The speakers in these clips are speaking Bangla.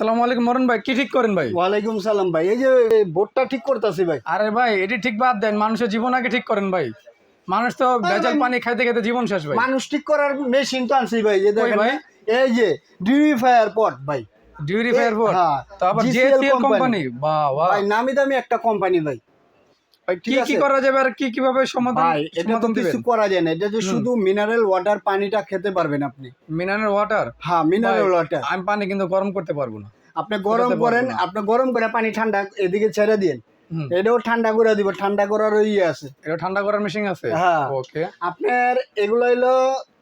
আলাইকুম মরণ ভাই কি ঠিক করেন ভাই? ওয়ালাইকুম সালাম ভাই এই যে বোর্ডটা ঠিক করতেছি ভাই। আরে ভাই এটি ঠিক বাদ দেন মানুষের জীবন আগে ঠিক করেন ভাই। মানুষ তো ভেজাল পানি খাইতে খাইতে জীবন শেষ ভাই। মানুষ ঠিক করার মেশিন তো আনছি ভাই দেখেন ভাই? এই যে ডিউরিফায়ার পট ভাই। ফায়ার ফোর হ্যাঁ, তো আবার জিএসএল কোম্পানি বাহ ভাই নামি দামি একটা কোম্পানি ভাই। কি কি করা যাবে আর কি কীভাবে সমাধান এটা তো কিছু করা যায় না। এটা যে শুধু মিনারেল ওয়াটার পানিটা খেতে পারবেন আপনি। মিনারেল ওয়াটার হ্যাঁ মিনারেল ওয়াটার আমি পানি কিন্তু গরম করতে পারব না। আপনি গরম করেন আপনি গরম করে পানি ঠান্ডা এদিকে ছেড়ে দিন এটাও ঠান্ডা করে দিব ঠান্ডা করার ইয়ে আছে। এটা ঠান্ডা করার মেশিন আছে? হ্যাঁ। ওকে আপনার এগুলো হলো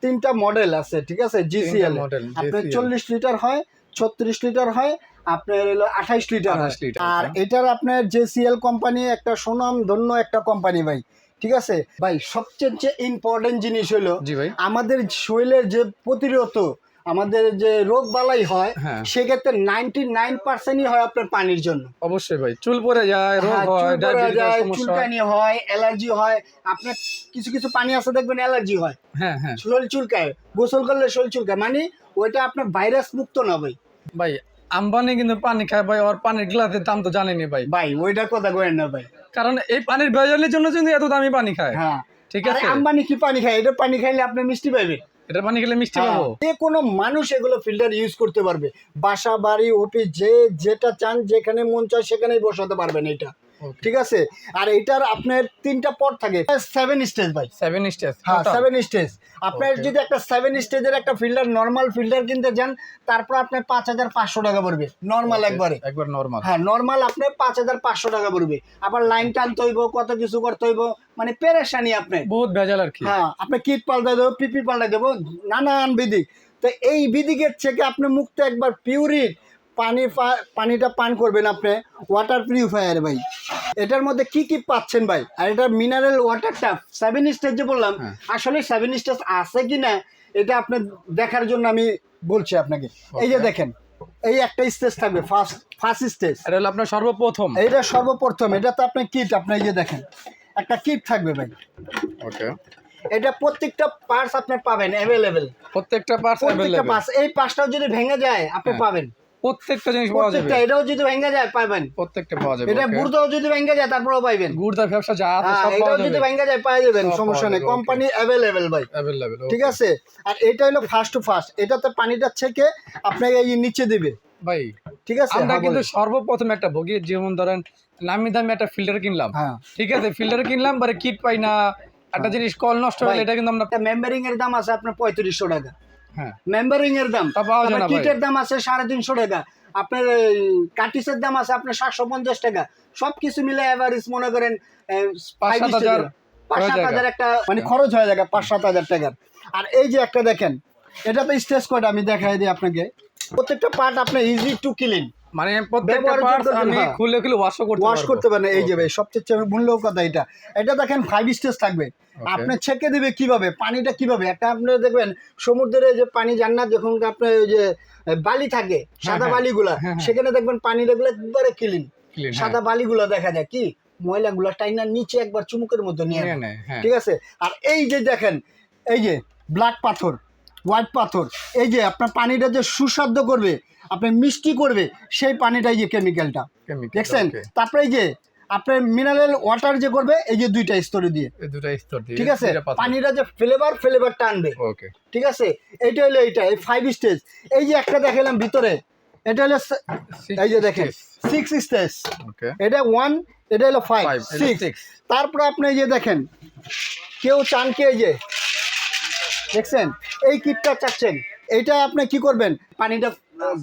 তিনটা মডেল আছে ঠিক আছে? জিসিএল আপনার চল্লিশ লিটার হয় ছত্রিশ লিটার হয় আপনার হলো আঠাইশ লিটার হয়। 28 লিটার, আর আচ্ছা। এটার আপনার জেসিএল কোম্পানি একটা সুনাম ধন্য একটা কোম্পানি ভাই ঠিক আছে? ভাই সবচেয়ে যে ইম্পর্টেন্ট জিনিস হলো ভাই। আমাদের শরীরের যে প্রতিরোধ আমাদের যে রোগ বালাই হয় হ্যাঁ। সেক্ষেত্রে নাইনটি নাইন পার্সেন্টই হয় আপনার পানির জন্য। অবশ্যই ভাই চুল পড়ে যায় রোগ হ্যাঁ, হয় যায়, চুলকানি হয় অ্যালার্জি হয় আপনার কিছু কিছু পানি আছে দেখবেন অ্যালার্জি হয়। হ্যাঁ হ্যাঁ। শরীর চুলকায় গোসল করলে শরীর চুলকায় মানে ওইটা আপনার ভাইরাস মুক্ত না ভাই। ভাই আম্বানি কিন্তু পানি খায় ভাই আর পানির গ্লাসের দাম তো জানেনি ভাই। ভাই ওইটা কথা কয়েন না ভাই। কারণ এই পানির ভেজালের জন্য কিন্তু এত দামি পানি খায়। হ্যাঁ। ঠিক আছে? আম্বানি কি পানি খায়? এটা পানি খাইলে আপনি মিষ্টি পাইবে। এটা পানি খেলে মিষ্টি হ্যাঁ, পাবো? যে কোনো মানুষ এগুলো ফিল্টার ইউজ করতে পারবে। বাসা বাড়ি অফিস যে যেটা চান যেখানে মন চায় সেখানেই বসাতে পারবেন এটা। ঠিক আছে? আর এটার আপনার তিনটা পট থাকে। সেভেন স্টেজ ভাই। সেভেন স্টেজ হ্যাঁ সেভেন স্টেজ আপনার যদি একটা সেভেন স্টেজের একটা ফিল্টার নর্মাল ফিল্টার কিনতে যান তারপর আপনার পাঁচ হাজার পাঁচশো টাকা পড়বে। নর্মাল একবারে। একবার নরমাল হ্যাঁ নর্মাল আপনার পাঁচ হাজার পাঁচশো টাকা পড়বে। আবার লাইন টানতে হইব কত কিছু করতে হইব মানে পেরেশানি আপনি বহুত ভেজাল আর কি। হ্যাঁ আপনি কিট পাল্টাই দেবো পিপি পাল্টাই দেবো নানান বিধি। তো এই বিধিকের থেকে আপনি মুক্ত একবার পিউরিট পানি পানিটা পান করবেন আপনি। ওয়াটার পিউরিফায়ার ভাই। এটার মধ্যে কি কি পাচ্ছেন ভাই? আর এটা মিনারেল ওয়াটারটা সেভেন স্টেজ যে বললাম হ্যাঁ। আসলে সেভেন স্টেজ আছে কি না এটা আপনি দেখার জন্য আমি বলছি আপনাকে। এই যে দেখেন এই একটা স্টেজ থাকবে ফার্স্ট ফার্স্ট স্টেজ এটা হলো আপনার সর্বপ্রথম। এটা সর্বপ্রথম এটা তো আপনার কিট আপনি এই যে দেখেন একটা কিট থাকবে ভাই। ওকে এটা প্রত্যেকটা পার্টস আপনি পাবেন অ্যাভেলেবেল প্রত্যেকটা পার্টস প্রত্যেকটা পার্টস এই পার্টসটাও যদি ভেঙে যায় আপনি হ্যাঁ। পাবেন। প্রত্যেকটা জিনিস পাওয়া যাবে প্রত্যেকটা এটাও যদি ভেঙে যায় পাবেন প্রত্যেকটা পাওয়া যাবে এটা okay? গুড়দাও যদি ভেঙে যায় তারপরেও পাইবেন গুড়দার ব্যবসা যা আছে হ্যাঁ সব এটাও পাওয়া যদি যাবে ভেঙে যায় পাওয়া যাবেন সব সমস্যা পাওয়া নেই যাবে, কোম্পানি অ্যাভেলেবেল ভাই अवेलेबल ঠিক আছে আর এটা হলো ফার্স্ট টু ফার্স্ট এটাতে পানিটা ছেঁকে আপনাকে এই নিচে দিবে ভাই ঠিক আছে আমরা হ্যাঁ, কিন্তু বলেন। সর্বপ্রথম একটা ভোগী যেমন ধরেন নামি দামি একটা ফিল্টার কিনলাম হ্যাঁ ঠিক আছে ফিল্টার কিনলাম পরে কিট পাই না একটা জিনিস কল নষ্ট হলে ভাই। এটা কিন্তু আমরা একটা মেম্বারিং এর দাম আছে আপনার পঁয়ত্রিশশো টাকা হ্যাঁ মেম্বারিং এর দাম। কিটের দাম আছে সাড়ে তিনশো টাকা। আপনার কাটিসের দাম আছে আপনার সাতশো পঞ্চাশ টাকা। সবকিছু মিলে এভারেজ মনে করেন পাঁচ সাত হয়ে। হাজার একটা মানে খরচ হয়ে যাবে পাঁচ সাত হাজার টাকার। আর এই যে একটা দেখেন এটা তো স্টেজ কোড আমি দেখাই দিই আপনাকে। প্রত্যেকটা পার্ট আপনার ইজি টু ক্লিন মানে প্রত্যেকটা পার্টস আমি হ্যাঁ। খুলে খুলে ওয়াশও করতে ওয়াশ করতে পারেন এই যে ভাই সবচেয়ে মূল্য কথা এটা। এটা দেখেন ফাইভ স্টেজ থাকবে। আপনি ছেঁকে দিবে কীভাবে পানিটা কীভাবে? একটা আপনি দেখবেন সমুদ্রে যে পানি যান না যখন আপনার ওই যে বালি থাকে সাদা হ্যাঁ। বালিগুলা হ্যাঁ, হ্যাঁ। সেখানে দেখবেন পানি দেখলে একবারে ক্লিন সাদা বালিগুলো দেখা যায়। কি? ময়লাগুলো টাইনার নিচে একবার চুমুকের মতো নিয়ে। ঠিক আছে? আর এই যে দেখেন এই যে ব্ল্যাক পাথর। হোয়াইট পাথর। এই যে আপনার পানিটা যে সুস্বাদ্য করবে আপনার মিষ্টি করবে সেই পানিটাই যে কেমিক্যালটা দেখছেন. তারপরে এই যে আপনার মিনারেল ওয়াটার যে করবে এই যে দুইটা স্তরে দিয়ে। এই দুটা স্তর দিয়ে ঠিক আছে? পানিটা যে ফ্লেভার ফ্লেভার টানবে ওকে ঠিক আছে? এইটা হলো এইটা এই ফাইভ স্টেজ এই যে একটা দেখালাম ভিতরে এটা হলো এই যে দেখেন সিক্স স্টেজ ওকে এটা ওয়ান এটা হলো ফাইভ সিক্স তারপরে আপনি এই যে দেখেন কেউ চান কে এই যে দেখছেন? এই কিটটা চাচ্ছেন। এইটা আপনি কি করবেন? পানিটা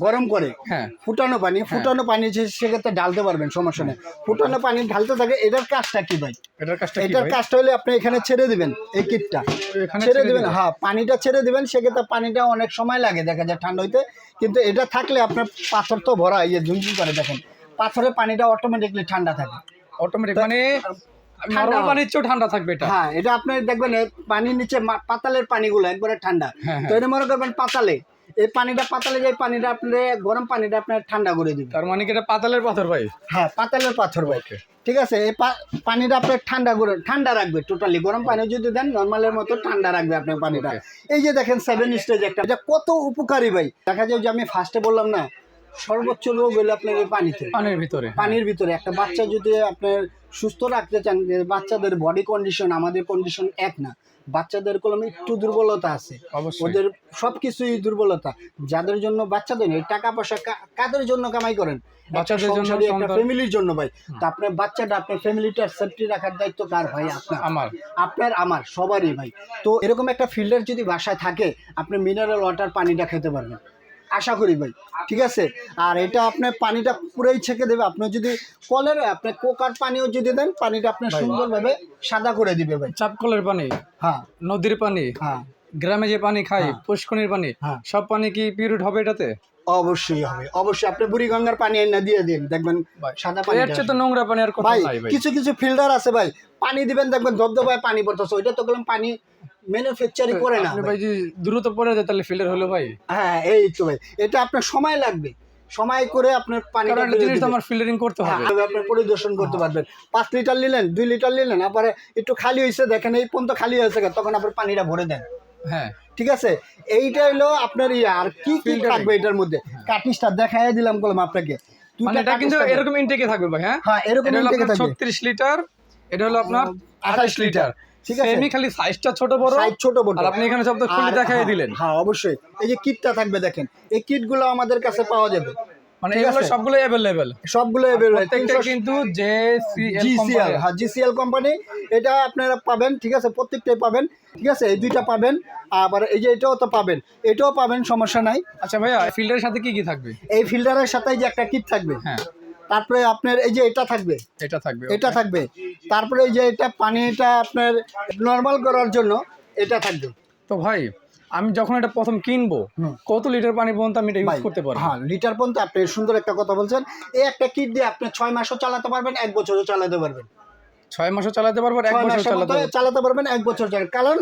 গরম করে হ্যাঁ। ফুটানো পানি ফুটানো পানি সেক্ষেত্রে ঢালতে পারবেন সমস্যা নেই। ফুটানো পানি ঢালতে থাকে এটার কাজটা কি ভাই? এটার কাজটা এটার কাজটা হলে আপনি এখানে ছেড়ে দিবেন এই কিটটা। এখানে ছেড়ে দিবেন? হ্যাঁ পানিটা ছেড়ে দিবেন সেক্ষেত্রে পানিটা অনেক সময় লাগে দেখা যায় ঠান্ডা হইতে। কিন্তু এটা থাকলে আপনার পাথর তো ভরা ইয়ে ঝুমঝুম করে দেখেন। পাথরের পানিটা অটোমেটিকলি ঠান্ডা থাকে। অটোমেটিক মানে ঠান্ডা পানির চেয়েও ঠান্ডা থাকবে এটা। হ্যাঁ এটা আপনি দেখবেন পানির নিচে পাতালের পানিগুলো একবারে ঠান্ডা। হ্যাঁ, তো এটা মনে করবেন পাতালে। এই পানিটা পাতালে যে পানিটা আপনি গরম পানিটা আপনার ঠান্ডা করে দিবেন। তার মানে কি এটা পাতালের পাথর ভাই? হ্যাঁ পাতালের পাথর ভাই। ঠিক আছে এই পানিটা আপনার ঠান্ডা করে ঠান্ডা রাখবে টোটালি গরম পানি যদি দেন নর্মালের মতো ঠান্ডা রাখবে আপনার পানিটা। এই যে দেখেন সেভেন স্টেজ একটা। এটা কত উপকারী ভাই? দেখা যায় যে আমি ফার্স্টে বললাম না সর্বোচ্চ রোগ হলো আপনার এই পানিতে। পানির ভিতরে। পানির ভিতরে। একটা বাচ্চা যদি আপনার সুস্থ রাখতে চান যে বাচ্চাদের বডি কন্ডিশন আমাদের কন্ডিশন এক না। বাচ্চাদের কলমে একটু দুর্বলতা আছে। ওদের সবকিছুই দুর্বলতা। যাদের জন্য বাচ্চাদের টাকা পয়সা কাদের জন্য কামাই করেন? বাচ্চাদের জন্য, একটা ফ্যামিলির জন্য ভাই। তো আপনার বাচ্চাটা আপনার ফ্যামিলিটার সেফটি রাখার দায়িত্ব কার ভাই? আপনার। আমার। আপনার আমার সবারই ভাই। তো এরকম একটা ফিল্টার যদি বাসায় থাকে আপনি মিনারেল ওয়াটার পানিটা খেতে পারবেন। আশা করি ভাই ঠিক আছে? আর এটা আপনার পানিটা পুরোই ছেঁকে দেবে। আপনি যদি কলের আপনি কোকার পানিও যদি দেন পানিটা আপনার সুন্দরভাবে সাদা করে দিবে ভাই। চাপকলের পানি হ্যাঁ। নদীর পানি হ্যাঁ। গ্রামে যে পানি খাই পুষ্কনির পানি হ্যাঁ। সব পানি কি পিরিয়ড হবে এটাতে? অবশ্যই হবে। অবশ্যই আপনি বুড়িগঙ্গার পানি এনে দিয়ে দিন। দেখবেন সাদা পানি এর তো নোংরা পানি আর ভাই কিছু কিছু ফিল্টার আছে ভাই। পানি দিবেন দেখবেন ধবধবায় পানি পড়তেছে। ওইটা তো গেলাম পানি ম্যানুফ্যাকচারিং করে না ভাই। ভাই যে দ্রুত পড়ে যায় তাহলে ফিল্টার হলো ভাই। হ্যাঁ এই তো ভাই। এটা আপনার সময় লাগবে। সময় করে আপনার পানিটা কারণ জিনিস আমার ফিল্টারিং করতে হবে। হ্যাঁ, আপনি পরিদর্শন করতে পারবেন। পাঁচ লিটার নিলেন দুই লিটার নিলেন তারপরে একটু খালি হয়েছে দেখেন এই পর্যন্ত খালি হয়েছে তখন আপনি পানিটা ভরে দেন। হ্যাঁ। ঠিক আছে? এইটা হলো আপনার ইয়ে আর কি কি. থাকবে এটার মধ্যে? কাটিসটা দেখাই দিলাম বললাম আপনাকে। মানে এটা কিন্তু এরকম ইনটেকে থাকবে ভাই হ্যাঁ? হ্যাঁ এরকম আপনার থাকবে। ছত্রিশ লিটার এটা হলো আপনার আঠাশ আঠাশ লিটার। লিটার। ঠিক আছে? সেমি খালি সাইজটা ছোট বড় সাইজ ছোট বড়। আর আপনি এখানে সব তো খুলে দেখাই হ্যাঁ, দিলেন। হ্যাঁ অবশ্যই। এই যে কিটটা থাকবে দেখেন এই কিটগুলো আমাদের কাছে পাওয়া যাবে। মানে এগুলো সবগুলো সবগুলো। প্রত্যেকটা 300 কিন্তু যে জিসিএল হ্যাঁ জিসিএল কোম্পানি এটা আপনারা পাবেন ঠিক আছে? প্রত্যেকটাই পাবেন ঠিক আছে? এই দুইটা পাবেন আবার এই যে এটাও তো পাবেন। এটাও পাবেন সমস্যা নাই। আচ্ছা ভাইয়া ফিল্টারের সাথে কি কি থাকবে? এই ফিল্টারের সাথে যে একটা কিট থাকবে। হ্যাঁ। তারপরে আপনার এই যে এটা থাকবে। এটা থাকবে এটা থাকবে। তারপরে এই যে এটা পানিটা আপনার নর্মাল করার জন্য এটা থাকবে। তো ভাই আমি যখন এটা প্রথম কিনবো কত লিটার পানি পর্যন্ত আমি এটা ইউজ করতে পারব? হ্যাঁ লিটার পর্যন্ত আপনি সুন্দর একটা কথা বলছেন। এই একটা কিট দিয়ে আপনি ছয় মাসও চালাতে পারবেন এক বছরও চালাতে পারবেন। ছয় মাসও চালাতে পারব এক বছর চালাতে চালাতে পারবেন এক বছর চালাতে কারণ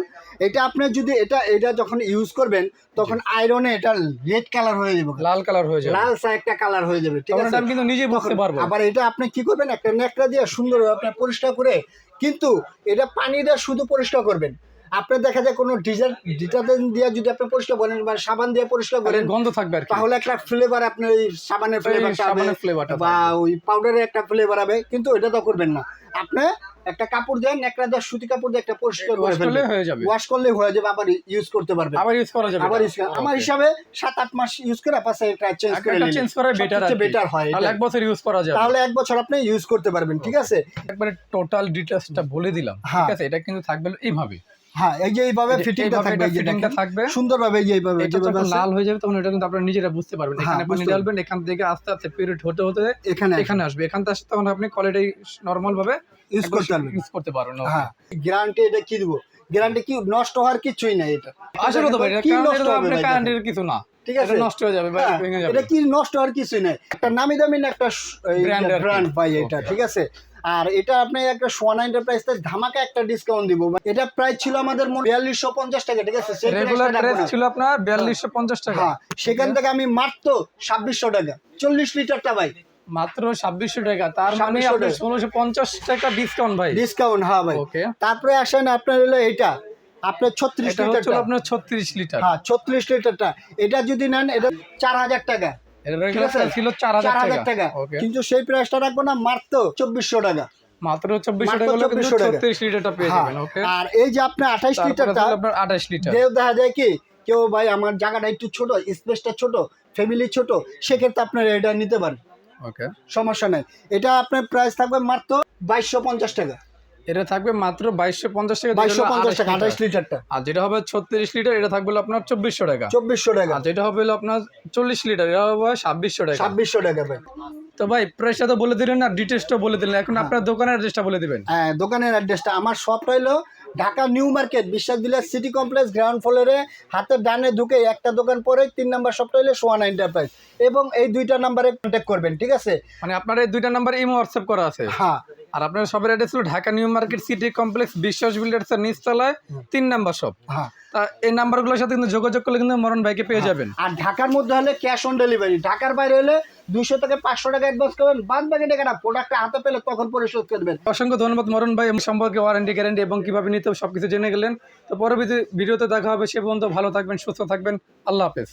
এটা আপনি যদি এটা এটা যখন ইউজ করবেন তখন আয়রনে এটা রেড কালার হয়ে যাবে। লাল কালার হয়ে যাবে। লাল চা একটা কালার হয়ে যাবে ঠিক আছে? আমি কিন্তু নিজে বুঝতে পারব। আবার এটা আপনি কি করবেন একটা নেকড়া দিয়ে সুন্দর আপনি পরিষ্কার করে কিন্তু এটা পানি দিয়ে শুধু পরিষ্কার করবেন। আপনি দেখা যায় কোনো ডিজার ডিটারজেন্ট দিয়ে যদি আপনি পরিষ্কার করেন বা সাবান দিয়ে পরিষ্কার করেন গন্ধ থাকবে আর তাহলে একটা ফ্লেভার আপনার ওই সাবানের ফ্লেভারটা সাবানের ফ্লেভারটা বা ওই পাউডারের একটা ফ্লেভার হবে কিন্তু এটা তো করবেন না। আপনি একটা কাপড় দেন একটা দিয়ে সুতি কাপড় দিয়ে একটা পরিষ্কার করে ওয়াশ করলে হয়ে যাবে। ওয়াশ করলে হয়ে যাবে আবার ইউজ করতে পারবে আবার ইউজ করা যাবে। আবার ইউজ করা- আমার হিসাবে সাত আট মাস ইউজ করে পাশে এটা চেঞ্জ করে একটা চেঞ্জ করা বেটার আছে বেটার হয় তাহলে এক বছর ইউজ করা যাবে। তাহলে এক বছর আপনি ইউজ করতে পারবেন ঠিক আছে? একবারে টোটাল ডিটেইলসটা বলে দিলাম হ্যাঁ। ঠিক আছে? এটা কিন্তু থাকবে এইভাবে। হ্যাঁ এই যে এইভাবে ফিটিংটা থাকবে এই যে fitting টা দেখেন। থাকবে। সুন্দরভাবে এই যে এইভাবে এটা যেভাবে যখন লাল হয়ে যাবে তখন এটা কিন্তু আপনারা নিজেরা বুঝতে পারবেন। হ্যাঁ, এখানে পানি বুঝতে ডালবেন এখান থেকে আস্তে আস্তে পিরিয়ড হতে হতে এখানে এখানে আসবে। এখান থেকে তখন আপনি কোয়ালিটি নরমাল ভাবে ইউজ করতে পারবেন। ইউজ করতে পারবেন হ্যাঁ গ্যারান্টি এটা কি দিব? গ্যারান্টি কি নষ্ট হওয়ার কিছুই নাই এটা। আসলে তো ভাই এটা ভাই কারেন্টের কিছু না। ঠিক আছে? নষ্ট হয়ে যাবে হ্যাঁ, ভেঙে যাবে। এটা কি নষ্ট হওয়ার কিছুই নাই। একটা নামি দামি না একটা। ব্র্যান্ড পাই এটা ঠিক আছে? আর এটা আপনি একটা সোয়ান এন্টারপ্রাইজ ধামাকা একটা ডিসকাউন্ট দিব। এটা প্রাইস ছিল আমাদের বিয়াল্লিশশো পঞ্চাশ টাকা ঠিক আছে? রেগুলার প্রাইস ছিল আপনার বিয়াল্লিশশো পঞ্চাশ টাকা। হ্যাঁ সেখান থেকে আমি মাত্র ছাব্বিশশো টাকা চল্লিশ লিটারটা ভাই। মাত্র ছাব্বিশশো টাকা তার মানে 2600 আপনার টাকা। ষোলোশো পঞ্চাশ টাকা ডিসকাউন্ট ভাই। ডিসকাউন্ট হ্যাঁ ভাই। ওকে তারপরে আসেন আপনার হলো এটা আপনার ছত্রিশ লিটারটা। আপনার ছত্রিশ লিটার। হ্যাঁ ছত্রিশ লিটারটা। এটা যদি নেন এটা চার হাজার টাকা। ছিল চার হাজার টাকা। কিন্তু সেই প্রাইসটা রাখব না মাত্র চব্বিশশো টাকা। মাত্র চব্বিশশো টাকা হলে কিন্তু 2400 টাকা। ছত্রিশ লিটারটা পেয়ে হ্যাঁ, যাবেন আর এই যে আঠাইশ লিটারটা আপনার লিটার। দেখা যায় কি কেউ ভাই আমার জায়গাটা একটু ছোট স্পেসটা ছোট ফ্যামিলি ছোট সেক্ষেত্রে আপনার এটা নিতে পারেন। ওকে সমস্যা নাই। এটা আপনার প্রাইস থাকবে মাত্র বাইশশো পঞ্চাশ টাকা। এটা থাকবে মাত্র বাইশশো পঞ্চাশ টাকা বাইশশো পঞ্চাশ টাকা লিটার। লিটারটা। আর যেটা হবে ছত্রিশ লিটার এটা থাকবে আপনার চব্বিশশো টাকা। চব্বিশশো টাকা। আর যেটা হবে আপনার চল্লিশ লিটার এটা হবে ছাব্বিশশো টাকা। ছাব্বিশশো টাকা ভাই। তো ভাই প্রাইসটা তো বলে দিলেন আর ডিটেলসটা বলে দিলেন। এখন আপনার দোকানের অ্যাড্রেসটা বলে দিবেন। হ্যাঁ দোকানের অ্যাড্রেসটা আমার শপটা হলো ঢাকা নিউ মার্কেট বিশ্বাস বিলাস সিটি কমপ্লেক্স গ্রাউন্ড ফ্লোরে হাতের ডানে ঢুকে একটা দোকান পরে তিন নাম্বার শপটা হলো সোয়ান এন্টারপ্রাইজ এবং এই দুইটা নাম্বারে কন্ট্যাক্ট করবেন ঠিক আছে? মানে আপনার এই দুইটা নাম্বার ইমো হোয়াটসঅ্যাপ করা আছে। হ্যাঁ। আর আপনার সবের অ্যাড্রেস হলো Dhaka new market city complex Biswas builders এর নিচতলায় তিন নাম্বার শপ হ্যাঁ। তা এই নাম্বারগুলোর সাথে কিন্তু যোগাযোগ করলে কিন্তু মরণ ভাইকে পেয়ে যাবেন। আর ঢাকার মধ্যে হলে ক্যাশ অন ডেলিভারি ঢাকার বাইরে হলে দুশো থেকে পাঁচশো টাকা অ্যাডভান্স করবেন। বাদ বাকি টাকাটা প্রোডাক্টটা হাতে পেলে তখন পরিশোধ করবেন অসংখ্য ধন্যবাদ মরণ ভাই। সম্পর্কে ওয়ারেন্টি গ্যারেন্টি এবং কীভাবে নিতে সবকিছু জেনে গেলেন। তো পরবর্তী ভিডিওতে দেখা হবে। সে পর্যন্ত ভালো থাকবেন সুস্থ থাকবেন। আল্লাহ হাফেজ।